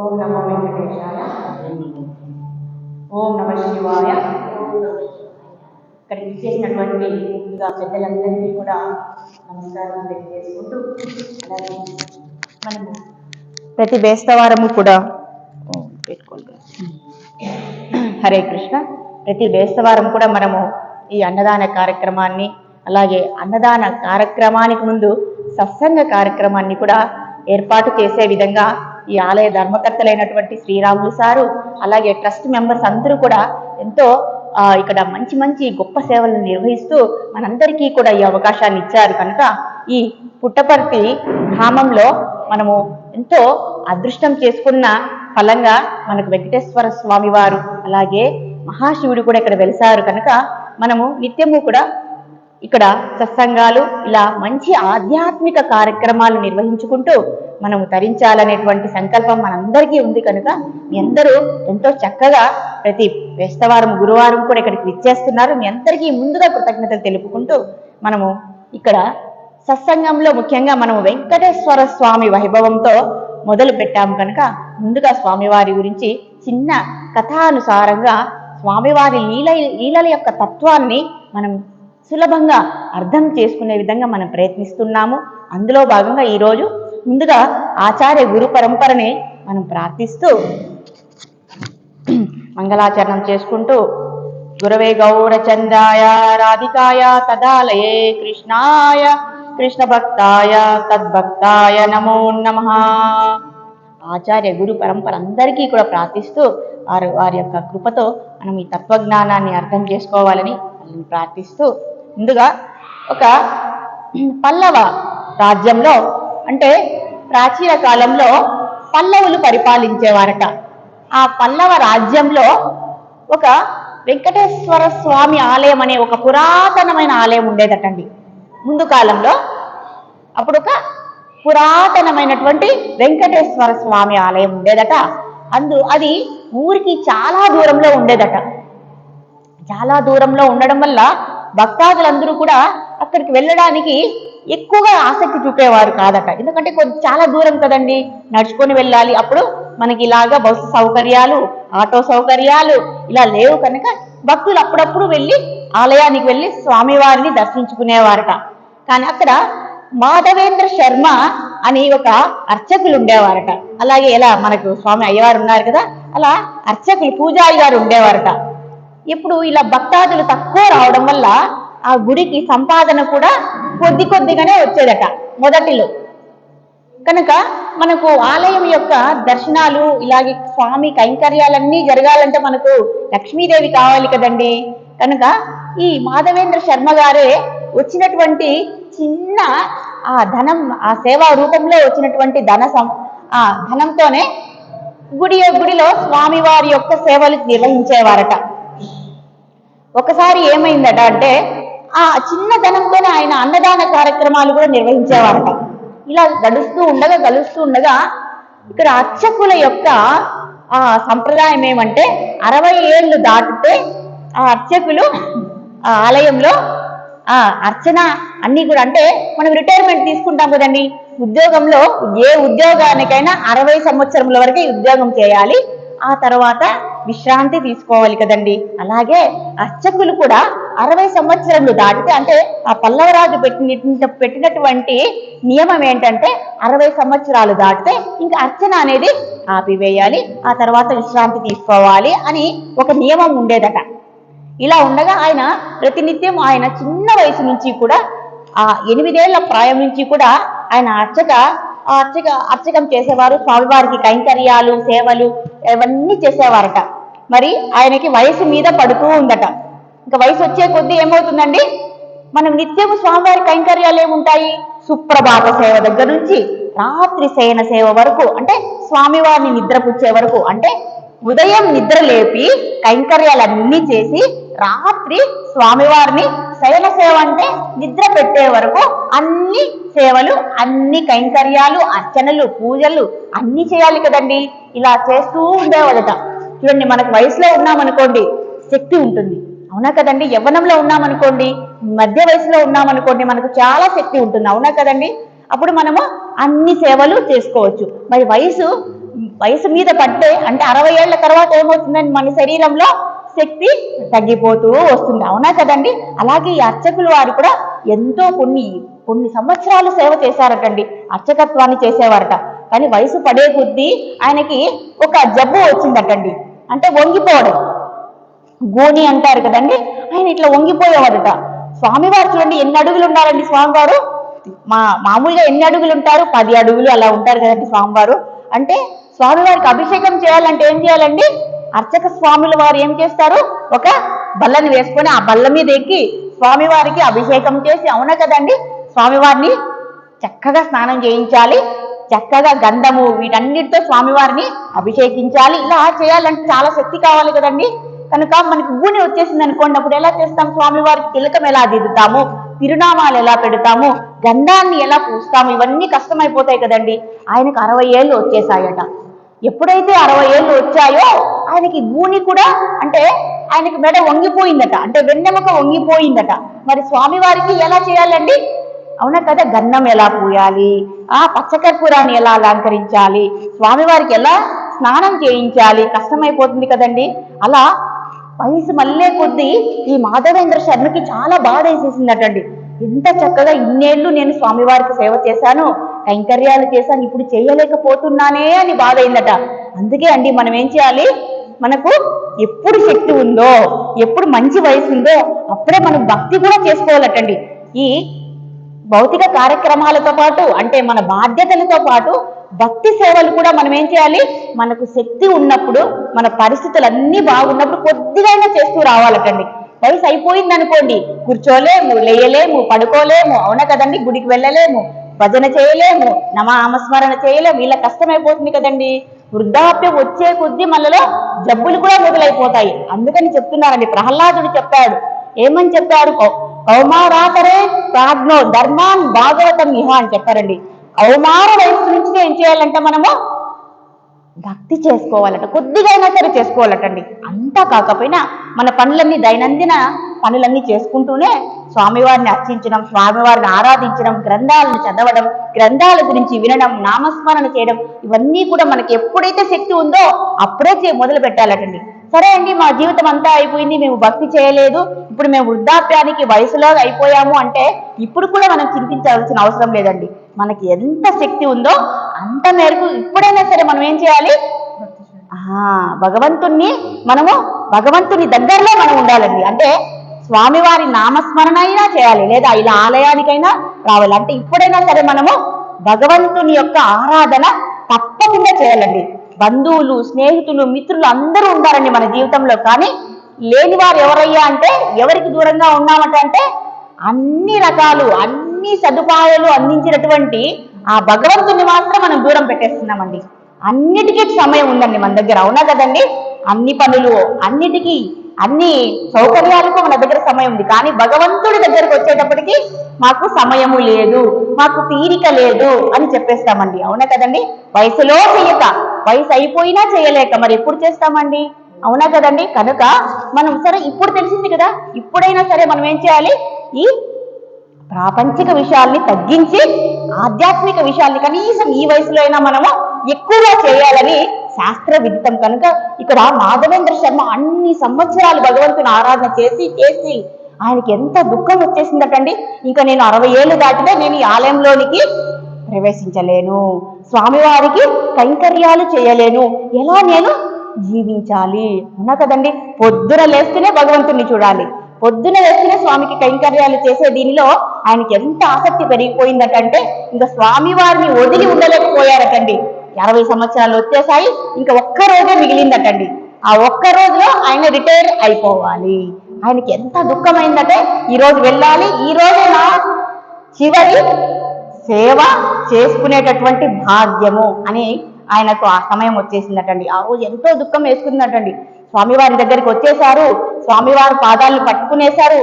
ఓం నమో వెంకటేశాయ. ఓం నమ శివాయ. ఇక్కడికి చేసినటువంటి ముందుగా పెద్దలందరికీ కూడా నమస్కారం తెలియజేసుకుంటూ అలాగే మనము ప్రతి బేస్తవారము కూడా పెట్టుకోండి హరే కృష్ణ. ప్రతి బేస్తవారం కూడా మనము ఈ అన్నదాన కార్యక్రమాన్ని అలాగే అన్నదాన కార్యక్రమానికి ముందు సత్సంగ కార్యక్రమాన్ని కూడా ఏర్పాటు చేసే విధంగా ఈ ఆలయ ధర్మకర్తలైనటువంటి శ్రీరాములు సారు అలాగే ట్రస్ట్ మెంబర్స్ అందరూ కూడా ఎంతో ఇక్కడ మంచి మంచి గొప్ప సేవలను నిర్వహిస్తూ మనందరికీ కూడా ఈ అవకాశాన్ని ఇచ్చారు. కనుక ఈ పుట్టపర్తి ధామంలో మనము ఎంతో అదృష్టం చేసుకున్న ఫలంగా మనకు వెంకటేశ్వర స్వామి వారు అలాగే మహాశివుడు కూడా ఇక్కడ వెలిసారు. కనుక మనము నిత్యము కూడా ఇక్కడ సత్సంగాలు ఇలా మంచి ఆధ్యాత్మిక కార్యక్రమాలు నిర్వహించుకుంటూ మనము తరించాలనేటువంటి సంకల్పం మనందరికీ ఉంది కనుక మీ అందరూ ఎంతో చక్కగా ప్రతి వేస్తవారం గురువారం కూడా ఇక్కడికి విచ్చేస్తున్నారు. మీ అందరికీ ముందుగా కృతజ్ఞతలు తెలుపుకుంటూ మనము ఇక్కడ సత్సంగంలో ముఖ్యంగా మనము వెంకటేశ్వర స్వామి వైభవంతో మొదలు పెట్టాము కనుక ముందుగా స్వామివారి గురించి చిన్న కథానుసారంగా స్వామివారి లీల లీలల యొక్క తత్వాన్ని మనం సులభంగా అర్థం చేసుకునే విధంగా మనం ప్రయత్నిస్తున్నాము. అందులో భాగంగా ఈరోజు ముందుగా ఆచార్య గురు పరంపరని మనం ప్రార్థిస్తూ మంగళాచరణం చేసుకుంటూ గురవే గౌరచంద్రాయ రాధికాయ తదాలయే కృష్ణాయ కృష్ణ భక్తాయ తద్భక్తాయ నమో నమ. ఆచార్య గురు పరంపర అందరికీ కూడా ప్రార్థిస్తూ వారు వారి యొక్క కృపతో మనం ఈ తత్వజ్ఞానాన్ని అర్థం చేసుకోవాలని వాళ్ళని ప్రార్థిస్తూ ముందుగా ఒక పల్లవ రాజ్యంలో అంటే ప్రాచీన కాలంలో పల్లవులు పరిపాలించేవారట. ఆ పల్లవ రాజ్యంలో ఒక వెంకటేశ్వర స్వామి ఆలయం అనే ఒక పురాతనమైన ఆలయం ఉండేదటండి. ముందు కాలంలో అప్పుడు ఒక పురాతనమైనటువంటి వెంకటేశ్వర స్వామి ఆలయం ఉండేదట. అందు అది ఊరికి చాలా దూరంలో ఉండేదట. చాలా దూరంలో ఉండడం వల్ల భక్తాదులందరూ కూడా అక్కడికి వెళ్ళడానికి ఎక్కువగా ఆసక్తి చూపేవారు కాదట. ఎందుకంటే కొంచెం చాలా దూరం కదండి. నడుచుకొని వెళ్ళాలి. అప్పుడు మనకి ఇలాగా బస్సు సౌకర్యాలు ఆటో సౌకర్యాలు ఇలా లేవు కనుక భక్తులు అప్పుడప్పుడు వెళ్ళి ఆలయానికి వెళ్ళి స్వామివారిని దర్శించుకునేవారట. కానీ అక్కడ మాధవేంద్ర శర్మ అని ఒక అర్చకులు ఉండేవారట. అలాగే ఎలా మనకు స్వామి అయ్యవారు ఉన్నారు కదా. అలా అర్చకులు పూజారి గారు ఉండేవారట. ఇప్పుడు ఇలా భక్తాదులు తక్కువ రావడం వల్ల ఆ గుడికి సంపాదన కూడా కొద్ది కొద్దిగానే వచ్చేదట మొదటిలో. కనుక మనకు ఆలయం యొక్క దర్శనాలు ఇలాగే స్వామి కైంకర్యాలన్నీ జరగాలంటే మనకు లక్ష్మీదేవి కావాలి కదండి. కనుక ఈ మాధవేంద్ర శర్మ గారే వచ్చినటువంటి చిన్న ఆ ధనం ఆ సేవా రూపంలో వచ్చినటువంటి ధన సం ఆ ధనంతోనే గుడి గుడిలో స్వామివారి యొక్క సేవలు నిర్వహించేవారట. ఒకసారి ఏమైందట అంటే ఆ చిన్న ధనంతోనే ఆయన అన్నదాన కార్యక్రమాలు కూడా నిర్వహించేవారట. ఇలా గడుస్తూ ఉండగా గలుస్తూ ఉండగా ఇక్కడ అర్చకుల యొక్క ఆ సంప్రదాయం ఏమంటే అరవై ఏళ్ళు దాటితే ఆ అర్చకులు ఆ ఆలయంలో ఆ అర్చన అన్ని కూడా అంటే మనం రిటైర్మెంట్ తీసుకుంటాం కదండి. ఉద్యోగంలో ఏ ఉద్యోగానికైనా అరవై సంవత్సరముల వరకే ఉద్యోగం చేయాలి. ఆ తర్వాత విశ్రాంతి తీసుకోవాలి కదండి. అలాగే అర్చకులు కూడా అరవై సంవత్సరములు దాటితే అంటే ఆ పల్లవరాజు పెట్టిన పెట్టినటువంటి నియమం ఏంటంటే అరవై సంవత్సరాలు దాటితే ఇంకా అర్చన అనేది ఆపివేయాలి ఆ తర్వాత విశ్రాంతి తీసుకోవాలి అని ఒక నియమం ఉండేదట. ఇలా ఉండగా ఆయన ప్రతినిత్యం ఆయన చిన్న వయసు నుంచి కూడా ఆ ఎనిమిదేళ్ళ ప్రాయం నుంచి కూడా ఆయన అర్చక అర్చక అర్చకం చేసేవారు స్వామివారికి కైంకర్యాలు సేవలు ఇవన్నీ చేసేవారట. మరి ఆయనకి వయసు మీద పడుతూ ఉందట. ఇంకా వయసు వచ్చే కొద్దీ ఏమవుతుందండి? మనం నిత్యము స్వామివారి కైంకర్యాలు ఏముంటాయి? సుప్రభాత సేవ దగ్గర నుంచి రాత్రి శయన సేవ వరకు అంటే స్వామివారిని నిద్రపుచ్చే వరకు అంటే ఉదయం నిద్ర లేపి కైంకర్యాలన్నీ చేసి రాత్రి స్వామివారిని శయన సేవ అంటే నిద్ర పెట్టే వరకు అన్ని సేవలు అన్ని కైంకర్యాలు అర్చనలు పూజలు అన్ని చేయాలి కదండి. ఇలా చేస్తూ ఉండేవాళ్ళట చూడండి మనకు వయసులో ఉన్నామనుకోండి శక్తి ఉంటుంది. అవునా కదండి? యవ్వనంలో ఉన్నామనుకోండి మధ్య వయసులో ఉన్నామనుకోండి మనకు చాలా శక్తి ఉంటుంది. అవునా కదండి? అప్పుడు మనము అన్ని సేవలు చేసుకోవచ్చు. మరి వయసు వయసు మీద పడితే అంటే అరవై ఏళ్ళ తర్వాత ఏమవుతుందండి మన శరీరంలో? శక్తి తగ్గిపోతూ వస్తుంది. అవునా కదండి? అలాగే ఈ అర్చకులు వారు కూడా ఎంతో కొన్ని కొన్ని సంవత్సరాలు సేవ చేశారటండి. అర్చకత్వాన్ని చేసేవారట. కానీ వయసు పడే కొద్దీ ఆయనకి ఒక జబ్బు వచ్చిందటండి. అంటే వంగిపోవడం. గోని అంటారు కదండి? ఆయన ఇట్లా వంగిపోయేవారట. స్వామివారు చూడండి ఎన్ని అడుగులు ఉన్నారండి స్వామివారు? మా మామూలుగా ఎన్ని అడుగులు ఉంటారు? పది అడుగులు అలా ఉంటారు కదండి స్వామివారు. అంటే స్వామివారికి అభిషేకం చేయాలంటే ఏం చేయాలండి? అర్చక స్వాముల వారు ఏం చేస్తారు? ఒక బల్లని వేసుకొని ఆ బల్ల మీద ఎక్కి స్వామివారికి అభిషేకం చేసి అవునా కదండి? స్వామివారిని చక్కగా స్నానం చేయించాలి. చక్కగా గంధము వీటన్నిటితో స్వామివారిని అభిషేకించాలి. ఇలా చేయాలంటే చాలా శక్తి కావాలి కదండి. కనుక మనకి గూని వచ్చేసింది అనుకోండి. అప్పుడు ఎలా చేస్తాం? స్వామివారికి తిలకం ఎలా దిద్దుతాము? తిరునామాలు ఎలా పెడతాము? గంధాన్ని ఎలా పూస్తాము? ఇవన్నీ కష్టమైపోతాయి కదండి. ఆయనకు అరవై ఏళ్ళు వచ్చేసాయట ఎప్పుడైతే అరవై ఏళ్ళు వచ్చాయో ఆయనకి గూని కూడా అంటే ఆయనకి మెడ వంగిపోయిందట. అంటే వెన్నెముక వంగిపోయిందట. మరి స్వామివారికి ఎలా చేయాలండి? అవునా కదా? గన్నం ఎలా పూయాలి? ఆ పచ్చకర్పూరాన్ని ఎలా అలంకరించాలి? స్వామివారికి ఎలా స్నానం చేయించాలి? కష్టమైపోతుంది కదండి. అలా వయసు మళ్ళీ కొద్దీ ఈ మాధవేంద్ర శర్మకి చాలా బాధ వేసేసిందటండి ఎంత చక్కగా ఇన్నేళ్ళు నేను స్వామివారికి సేవ చేశాను. కైంకర్యాలు చేశాను ఇప్పుడు చేయలేకపోతున్నానే అని బాధ అయిందట అందుకే అండి మనం ఏం చేయాలి? మనకు ఎప్పుడు శక్తి ఉందో ఎప్పుడు మంచి వయసు ఉందో అప్పుడే మనం భక్తి కూడా చేసుకోవాలటండి. ఈ భౌతిక కార్యక్రమాలతో పాటు అంటే మన బాధ్యతలతో పాటు భక్తి సేవలు కూడా మనం ఏం చేయాలి? మనకు శక్తి ఉన్నప్పుడు మన పరిస్థితులు అన్నీ బాగున్నప్పుడు కొద్దిగైనా చేస్తూ రావాలటండి. వయసు అయిపోయింది అనుకోండి కూర్చోలేము లేయలేము పడుకోలేము అవునా కదండి? గుడికి వెళ్ళలేము. భజన చేయలేము నమామస్మరణ చేయలేము. వీళ్ళ కష్టమైపోతుంది కదండి. వృద్ధాప్యం వచ్చే కొద్దీ మనలో జబ్బులు కూడా మొదలైపోతాయి. అందుకని చెప్తున్నారండి. ప్రహ్లాదుడు చెప్పాడు. ఏమని చెప్పాడు? కౌమారాతరే ప్రాజ్ఞో ధర్మాన్ భాగవతం ఇహ అని చెప్పారండి. కౌమార వయసు నుంచి ఏం చేయాలంటే మనము? భక్తి చేసుకోవాలట. కొద్దిగా అయినా సరే చేసుకోవాలటండి. అంతా కాకపోయినా మన పనులన్నీ దైనందిన పనులన్నీ చేసుకుంటూనే స్వామివారిని అర్చించడం స్వామివారిని ఆరాధించడం గ్రంథాలను చదవడం గ్రంథాల గురించి వినడం నామస్మరణ చేయడం ఇవన్నీ కూడా మనకి ఎప్పుడైతే శక్తి ఉందో అప్పుడే చే మొదలు పెట్టాలటండి. సరే అండి మా జీవితం అంతా అయిపోయింది మేము భక్తి చేయలేదు. ఇప్పుడు మేము వృద్ధాప్యానికి వయసులో అయిపోయాము అంటే ఇప్పుడు కూడా మనం చింతించాల్సిన అవసరం లేదండి. మనకి ఎంత శక్తి ఉందో అంత మేరకు ఇప్పుడైనా సరే మనం ఏం చేయాలి? ఆ భగవంతుణ్ణి మనము భగవంతుని దగ్గరలో మనం ఉండాలండి. అంటే స్వామివారి నామస్మరణ అయినా చేయాలి. లేదా ఇలా ఆలయానికైనా రావాలి. అంటే ఇప్పుడైనా సరే మనము భగవంతుని యొక్క ఆరాధన తప్పకుండా చేయాలండి. బంధువులు స్నేహితులు మిత్రులు అందరూ ఉండారండి మన జీవితంలో. కానీ లేని వారు ఎవరయ్యా అంటే ఎవరికి దూరంగా ఉన్నామట అంటే అన్ని రకాలు అన్ని సదుపాయాలు అందించినటువంటి ఆ భగవంతుని మాత్రం మనం దూరం పెట్టేస్తున్నామండి. అన్నిటికీ సమయం ఉందండి మన దగ్గర. అవునా కదండి? అన్ని పనులు అన్నిటికీ అన్ని సౌకర్యాలకు మన దగ్గర సమయం ఉంది. కానీ భగవంతుడి దగ్గరకు వచ్చేటప్పటికి మాకు సమయము లేదు మాకు తీరిక లేదు అని చెప్పేస్తామండి. అవునా కదండి? వయసులో చేయక వయసు అయిపోయినా చేయలేక మరి ఎప్పుడు చేస్తామండి? అవునా కదండి? కనుక మనం సరే ఇప్పుడు తెలిసింది కదా. ఇప్పుడైనా సరే మనం ఏం చేయాలి? ఈ ప్రాపంచిక విషయాల్ని తగ్గించి ఆధ్యాత్మిక విషయాల్ని కనీసం ఈ వయసులో అయినా మనము ఎక్కువగా చేయాలని శాస్త్ర విదితం కనుక ఇక్కడ మాధవేంద్ర శర్మ అన్ని సంవత్సరాలు భగవంతుని ఆరాధన చేసి చేసి ఆయనకి ఎంత దుఃఖం వచ్చేసిందటండి? ఇంకా నేను అరవై ఏళ్ళు దాటితే నేను ఈ ఆలయంలోనికి ప్రవేశించలేను. స్వామివారికి కైంకర్యాలు చేయలేను. ఎలా నేను? జీవించాలి. అన్నా కదండి? పొద్దున లేస్తేనే భగవంతుని చూడాలి. పొద్దున లేస్తేనే స్వామికి కైంకర్యాలు చేసే దీనిలో ఆయనకి ఎంత ఆసక్తి పెరిగిపోయిందటంటే ఇంకా స్వామివారిని వదిలి ఉండలేకపోయారటండి. అరవై సంవత్సరాలు వచ్చేసాయి. ఇంకా ఒక్క రోజే మిగిలిందటండి. ఆ ఒక్క రోజులో ఆయన రిటైర్ అయిపోవాలి. ఆయనకి ఎంత దుఃఖమైందంటే ఈరోజు వెళ్ళాలి ఈ రోజు నా చివరి సేవ చేసుకునేటటువంటి భాగ్యము అని ఆయనకు ఆ సమయం వచ్చేసిందటండి. ఆ రోజు ఎంతో దుఃఖం వేసుకుందటండి. స్వామివారి దగ్గరికి వచ్చేసారు స్వామివారి పాదాలను పట్టుకునేశారు.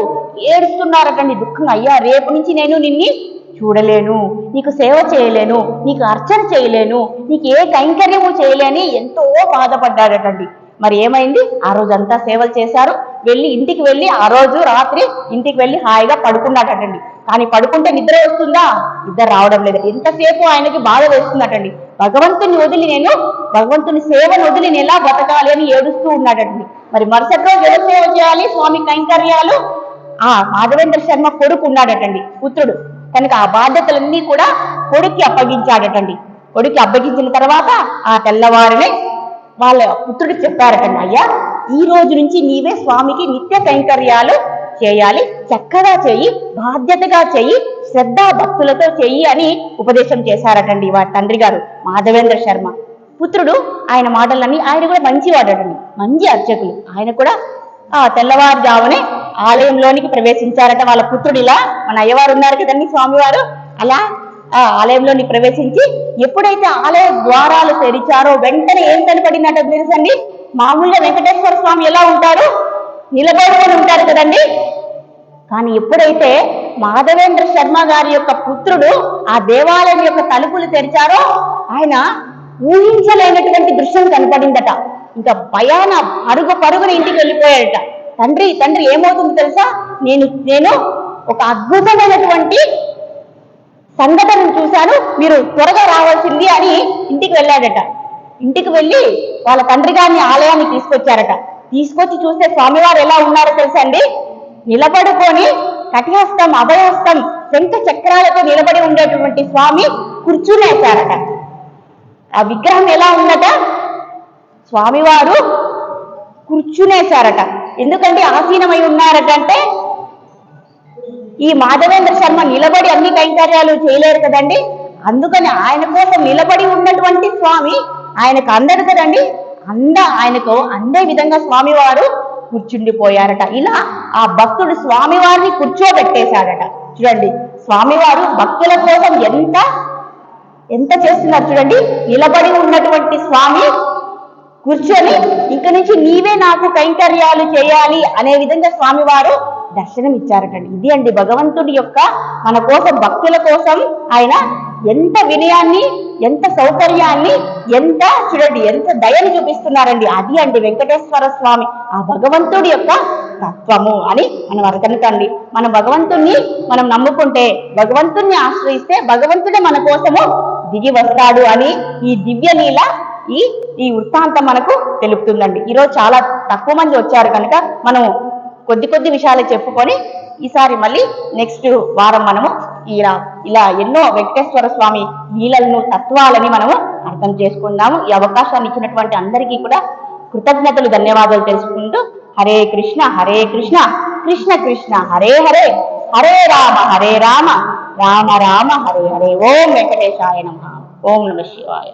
ఏడుస్తున్నారటండి దుఃఖంగా. అయ్యా రేపు నుంచి నేను నిన్ని చూడలేను. నీకు సేవ చేయలేను. నీకు అర్చన చేయలేను. నీకు ఏ కైంకర్యము చేయలేని ఎంతో బాధపడ్డాడటండి మరి ఏమైంది? ఆ రోజు అంతా సేవలు చేశారు. వెళ్ళి ఇంటికి వెళ్ళి ఆ రోజు రాత్రి ఇంటికి వెళ్ళి హాయిగా పడుకున్నాడటండి కానీ పడుకుంటే నిద్ర వస్తుందా? నిద్ర రావడం లేదు. ఎంతసేపు ఆయనకి బాధ వేస్తుందటండి. భగవంతుని వదిలి నేను భగవంతుని సేవను వదిలి నేను ఎలా బతకాలి అని ఏడుస్తూ ఉన్నాడండి. మరి మరుసటి రోజు ఎవరు సేవ చేయాలి? స్వామి కైంకర్యాలు? ఆ మాధవేంద్ర శర్మ కొడుకు ఉన్నాడటండి పుత్రుడు. కనుక ఆ బాధ్యతలన్నీ కూడా కొడుక్కి అప్పగించాడటండి. కొడుక్కి అప్పగించిన తర్వాత ఆ తెల్లవారినే వాళ్ళ పుత్రుడికి చెప్పారటండి అయ్యా ఈ రోజు నుంచి నీవే స్వామికి నిత్య కైంకర్యాలు చేయాలి చక్కగా చేయి బాధ్యతగా చెయ్యి శ్రద్ధ భక్తులతో చెయ్యి అని ఉపదేశం చేశారటండి వారి తండ్రి గారు మాధవేంద్ర శర్మ. పుత్రుడు ఆయన మాటలన్నీ ఆయన కూడా మంచివాడటండి మంచి అర్చకులు. ఆయన కూడా ఆ తెల్లవారుజామునే ఆలయంలోనికి ప్రవేశించారట వాళ్ళ పుత్రుడు ఇలా. మన అయ్యవారు ఉన్నారు కదండి స్వామివారు. అలా ఆ ఆలయంలోని ప్రవేశించి ఎప్పుడైతే ఆలయ ద్వారాలు తెరిచారో వెంటనే ఏం కనపడినట్టు తెలుసండి? మామూలుగా వెంకటేశ్వర స్వామి ఎలా ఉంటారు? నిలబడుకొని ఉంటారు కదండి? కానీ ఎప్పుడైతే మాధవేంద్ర శర్మ గారి యొక్క పుత్రుడు ఆ దేవాలయం యొక్క తలుపులు తెరిచారో ఆయన ఊహించలేనటువంటి దృశ్యం కనపడిందట. ఇంకా భయాన పరుగు పరుగున ఇంటికి వెళ్ళిపోయాడట. తండ్రి తండ్రి ఏమవుతుంది తెలుసా? నేను నేను ఒక అద్భుతమైనటువంటి సంఘటనను చూశాను. మీరు త్వరగా రావాల్సింది అని ఇంటికి వెళ్ళాడట. ఇంటికి వెళ్ళి వాళ్ళ తండ్రి గారిని ఆలయానికి తీసుకొచ్చారట. తీసుకొచ్చి చూస్తే స్వామివారు ఎలా ఉన్నారో తెలుసా అండి? నిలబడుకొని కటిహస్తం అభయహస్తం శంఖ చక్రాలతో నిలబడి ఉండేటువంటి స్వామి కూర్చునేశారట ఆ విగ్రహం ఎలా ఉందట స్వామివారు కూర్చునేశారట ఎందుకంటే ఆసీనమై ఉన్నారట అంటే ఈ మాధవేంద్ర శర్మ నిలబడి అన్ని కైంకర్యాలు చేయలేరు కదండి. అందుకని ఆయన కోసం నిలబడి ఉన్నటువంటి స్వామి ఆయనకు అందరు కదండి అంద ఆయనకు అందే విధంగా స్వామివారు కూర్చుండిపోయారట. ఇలా ఆ భక్తుడు స్వామివారిని కూర్చోబెట్టేశాడట. చూడండి స్వామివారు భక్తుల కోసం ఎంత ఎంత చేస్తున్నారు చూడండి. నిలబడి ఉన్నటువంటి స్వామి కూర్చొని ఇంక నుంచి నీవే నాకు కైంకర్యాలు చేయాలి అనే విధంగా స్వామివారు దర్శనం ఇచ్చారటండి ఇది అండి భగవంతుడి యొక్క మన కోసం భక్తుల కోసం ఆయన ఎంత వినయాన్ని ఎంత సౌకర్యాన్ని ఎంత చూడండి ఎంత దయని చూపిస్తున్నారండి. అది అండి వెంకటేశ్వర స్వామి ఆ భగవంతుడి యొక్క తత్వము అని మనం అర్థనుకండి మన భగవంతుణ్ణి మనం నమ్ముకుంటే భగవంతుణ్ణి ఆశ్రయిస్తే భగవంతుడే మన కోసము దిగి వస్తాడు అని ఈ దివ్య నీల ఈ ఈ వృత్తాంతం మనకు తెలుపుతుందండి. ఈరోజు చాలా తక్కువ మంది వచ్చారు కనుక మనం కొద్ది కొద్ది విషయాలు చెప్పుకొని ఈసారి మళ్ళీ నెక్స్ట్ వారం మనము ఇలా ఇలా ఎన్నో వెంకటేశ్వర స్వామి లీలలను తత్వాలని మనము అర్థం చేసుకుందాము. ఈ అవకాశాన్ని ఇచ్చినటువంటి అందరికీ కూడా కృతజ్ఞతలు ధన్యవాదాలు తెలుసుకుంటూ హరే కృష్ణ హరే కృష్ణ కృష్ణ కృష్ణ హరే హరే హరే రామ హరే రామ రామ రామ హరే హరే. ఓం వెంకటేశాయ నమ. ఓం నమ శివాయ.